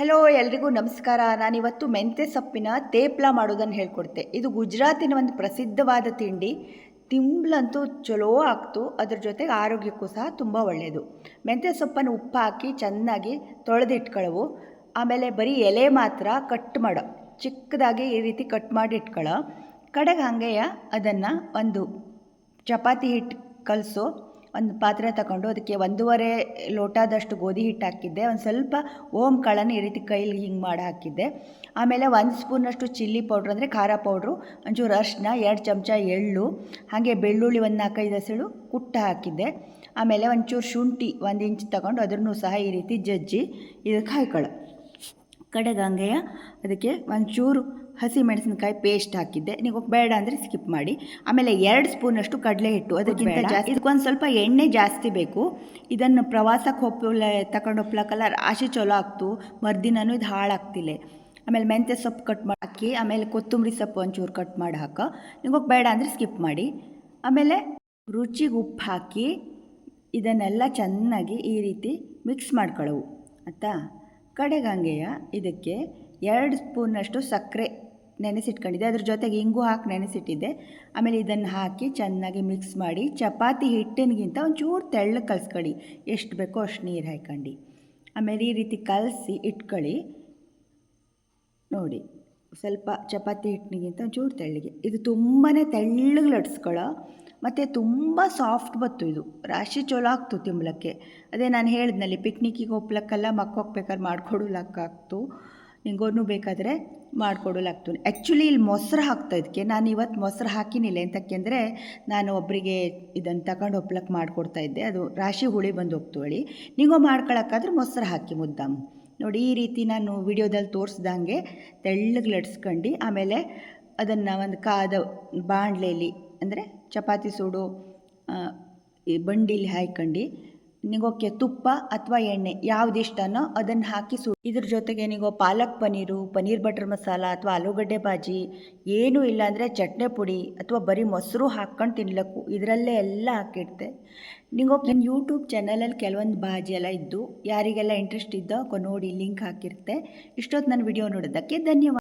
Hello ಎಲ್ರಿಗೂ ನಮಸ್ಕಾರ. ನಾನಿವತ್ತು ಮೆಂತ್ಯ ಸೊಪ್ಪಿನ ತೇಪ್ಲ ಮಾಡೋದನ್ನು ಹೇಳ್ಕೊಡ್ತೆ. ಇದು ಗುಜರಾತಿನ ಒಂದು ಪ್ರಸಿದ್ಧವಾದ ತಿಂಡಿ. ತಿಂಬ್ಲಂತೂ ಚಲೋ ಆಗ್ತು. ಅದ್ರ ಜೊತೆಗೆ ಆರೋಗ್ಯಕ್ಕೂ ಸಹ ತುಂಬ ಒಳ್ಳೆಯದು ಮೆಂತ್ಯ ಸೊಪ್ಪನ್ನು ಉಪ್ಪು ಹಾಕಿ ಚೆನ್ನಾಗಿ ತೊಳೆದಿಟ್ಕೊಳ್ಳವು ಆಮೇಲೆ ಬರೀ ಎಲೆ ಮಾತ್ರ ಕಟ್ ಮಾಡೋ. ಚಿಕ್ಕದಾಗಿ ಈ ರೀತಿ ಕಟ್ ಮಾಡಿ ಇಟ್ಕೊಳ್ಳೋ ಕಡೆಗೆ ಹಾಗೆಯ ಅದನ್ನು ಒಂದು ಚಪಾತಿ ಹಿಟ್ಟು ಕಲಸು. ಒಂದು ಪಾತ್ರೆ ತಗೊಂಡು ಅದಕ್ಕೆ ಒಂದೂವರೆ ಲೋಟದಷ್ಟು ಗೋಧಿ ಹಿಟ್ಟು ಹಾಕಿದ್ದೆ. ಒಂದು ಸ್ವಲ್ಪ ಓಮ್ ಕಳನ್ನು ಈ ರೀತಿ ಕೈಲಿ ಹಿಂಗೆ ಮಾಡಿ ಹಾಕಿದ್ದೆ. ಆಮೇಲೆ ಒಂದು ಸ್ಪೂನಷ್ಟು ಚಿಲ್ಲಿ ಪೌಡ್ರ್ ಅಂದರೆ ಖಾರ ಪೌಡ್ರು, ಒಂಚೂರು ಅರಿಶಿನ ಎರಡು ಚಮಚ ಎಳ್ಳು, ಹಾಗೆ ಬೆಳ್ಳುಳ್ಳಿ ಒಂದು ನಾಲ್ಕೈದು ಹಸಿಳು ಕುಟ್ಟ ಹಾಕಿದ್ದೆ. ಆಮೇಲೆ ಒಂಚೂರು ಶುಂಠಿ ಒಂದು ಇಂಚ್ ತಗೊಂಡು ಅದನ್ನು ಸಹ ಈ ರೀತಿ ಜಜ್ಜಿ ಇದಕ್ಕೆ ಹಾಕೊಳ್ಳೋ. ಕಡೆಗೆ ಹಂಗೆಯ ಅದಕ್ಕೆ ಒಂಚೂರು ಹಸಿ ಮೆಣಸಿನಕಾಯಿ ಪೇಸ್ಟ್ ಹಾಕಿದ್ದೆ. ನೀವು ಬೇಡ ಅಂದರೆ ಸ್ಕಿಪ್ ಮಾಡಿ. ಆಮೇಲೆ ಎರಡು ಸ್ಪೂನಷ್ಟು ಕಡಲೆ ಹಿಟ್ಟು ಅದಕ್ಕಿಂತ ಜಾಸ್ತಿ. ಇದಕ್ಕೊಂದು ಸ್ವಲ್ಪ ಎಣ್ಣೆ ಜಾಸ್ತಿ ಬೇಕು. ಇದನ್ನು ಪ್ರವಾಸಕ್ಕೆ ಹೋಗ್ಲ ತಗೊಂಡು ಹೋಗ್ಲಕ್ಕಲ್ಲ ರಾಶಿ ಚಲೋ ಆಗ್ತು. ಮರುದಿನೂ ಇದು ಹಾಳಾಗ್ತಿಲ್ಲ. ಆಮೇಲೆ ಮೆಂತ್ಯ ಸೊಪ್ಪು ಕಟ್ ಮಾಡಿ ಹಾಕಿ. ಆಮೇಲೆ ಕೊತ್ತಂಬರಿ ಸೊಪ್ಪು ಒಂಚೂರು ಕಟ್ ಮಾಡಿ ಹಾಕ. ನಿಮಗೆ ಬೇಡ ಅಂದರೆ ಸ್ಕಿಪ್ ಮಾಡಿ. ಆಮೇಲೆ ರುಚಿಗೆ ಉಪ್ಪು ಹಾಕಿ ಇದನ್ನೆಲ್ಲ ಚೆನ್ನಾಗಿ ಈ ರೀತಿ ಮಿಕ್ಸ್ ಮಾಡ್ಕೊಳ್ಳವು. ಆಯ್ತಾ? ಕಡೆಗಂಗೆಯ ಇದಕ್ಕೆ ಎರಡು ಸ್ಪೂನಷ್ಟು ಸಕ್ಕರೆ ನೆನೆಸಿಟ್ಕೊಂಡಿದ್ದೆ. ಅದ್ರ ಜೊತೆಗೆ ಇಂಗು ಹಾಕಿ ನೆನೆಸಿಟ್ಟಿದ್ದೆ. ಆಮೇಲೆ ಇದನ್ನು ಹಾಕಿ ಚೆನ್ನಾಗಿ ಮಿಕ್ಸ್ ಮಾಡಿ ಚಪಾತಿ ಹಿಟ್ಟಿನಗಿಂತ ಒಂಚೂರು ತೆಳ್ಳಗೆ ಕಲಿಸ್ಕೊಳ್ಳಿ. ಎಷ್ಟು ಬೇಕೋ ಅಷ್ಟು ನೀರು ಹಾಕ್ಕೊಂಡು ಆಮೇಲೆ ಈ ರೀತಿ ಕಲಸಿ ಇಟ್ಕೊಳ್ಳಿ. ನೋಡಿ. ಸ್ವಲ್ಪ ಚಪಾತಿ ಹಿಟ್ಟಿನಿಗಿಂತ ಒಂಚೂರು ತೆಳ್ಳಗೆ. ಇದು ತುಂಬಾ ತೆಳ್ಳಗೆ ಲಟ್ಸ್ಕೊಳ್ಳೋ ಮತ್ತು ತುಂಬ ಸಾಫ್ಟ್ ಬತ್ತು ಇದು. ರಾಶಿ ಚಲೋ ಆಗ್ತು ತಿಂಬ್ಲಕ್ಕೆ ಅದೇ ನಾನು ಹೇಳಿದ್ನಲ್ಲಿ ಪಿಕ್ನಿಕ್ಕಿಗೆ ಹೋಗ್ಲಕ್ಕೆಲ್ಲ ಮಕ್ಕ ಹೋಗ್ಬೇಕಾದ್ರೆ ಮಾಡ್ಕೊಡೋಲಕ್ಕಾಗ್ತು. ನಿಂಗೋನು ಬೇಕಾದರೆ ಮಾಡ್ಕೊಡೋಲಾಗ್ತು. ಆ್ಯಕ್ಚುಲಿ ಇಲ್ಲಿ ಮೊಸರು ಹಾಕ್ತಾ ಇದಕ್ಕೆ ನಾನು ಇವತ್ತು ಮೊಸರು ಹಾಕಿನಿಲ್ಲ. ಎಂತಕ್ಕೆಂದರೆ ನಾನು ಒಬ್ಬರಿಗೆ ಇದನ್ನು ತಗೊಂಡು ಒಪ್ಲಕ್ಕೆ ಮಾಡಿಕೊಡ್ತಾ ಇದ್ದೆ. ಅದು ರಾಶಿ ಹುಳಿ ಬಂದು ಹೋಗ್ತು ಹೇಳಿ. ನೀವು ಮಾಡ್ಕೊಳಕ್ಕಾದ್ರೆ ಮೊಸರು ಹಾಕಿ ಮುದ್ದಾಮ್. ನೋಡಿ ಈ ರೀತಿ ನಾನು ವಿಡಿಯೋದಲ್ಲಿ ತೋರಿಸ್ದಂಗೆ ತೆಳ್ಳಗೆ ಲಟ್ಸ್ಕೊಂಡು ಆಮೇಲೆ ಅದನ್ನು ಒಂದು ಕಾದ ಬಾಣಲೆಯಲ್ಲಿ ಅಂದರೆ ಚಪಾತಿ ಸೂಡು ಈ ಬಂಡಿಲಿ ಹಾಯ್ಕೊಂಡು ನಿಗೋಕ್ಕೆ ತುಪ್ಪ ಅಥವಾ ಎಣ್ಣೆ ಯಾವ್ದು ಇಷ್ಟನೋ ಅದನ್ನು ಹಾಕಿ ಸು ಇದ್ರ ಜೊತೆಗೆ ನಿಗೋ ಪಾಲಕ್ ಪನ್ನೀರು ಪನ್ನೀರ್ ಬಟರ್ ಮಸಾಲ ಅಥವಾ ಆಲೂಗಡ್ಡೆ ಬಾಜಿ, ಏನೂ ಇಲ್ಲ ಅಂದರೆ ಚಟ್ನಿ ಪುಡಿ ಅಥವಾ ಬರೀ ಮೊಸರು ಹಾಕ್ಕೊಂಡು ತಿನ್ಲಕ್ಕು. ಇದರಲ್ಲೇ ಎಲ್ಲ ಹಾಕಿಡ್ತೆ. ನಿಗೋ ನನ್ನ ಯೂಟ್ಯೂಬ್ ಚಾನಲಲ್ಲಿ ಕೆಲವೊಂದು ಬಾಜಿ ಎಲ್ಲ ಇದ್ದು, ಯಾರಿಗೆಲ್ಲ ಇಂಟ್ರೆಸ್ಟ್ ಇದ್ದೋ ನೋಡಿ ಲಿಂಕ್ ಹಾಕಿರ್ತೆ. ಇಷ್ಟೊತ್ತು ನನ್ನ ವಿಡಿಯೋ ನೋಡೋದಕ್ಕೆ ಧನ್ಯವಾದ.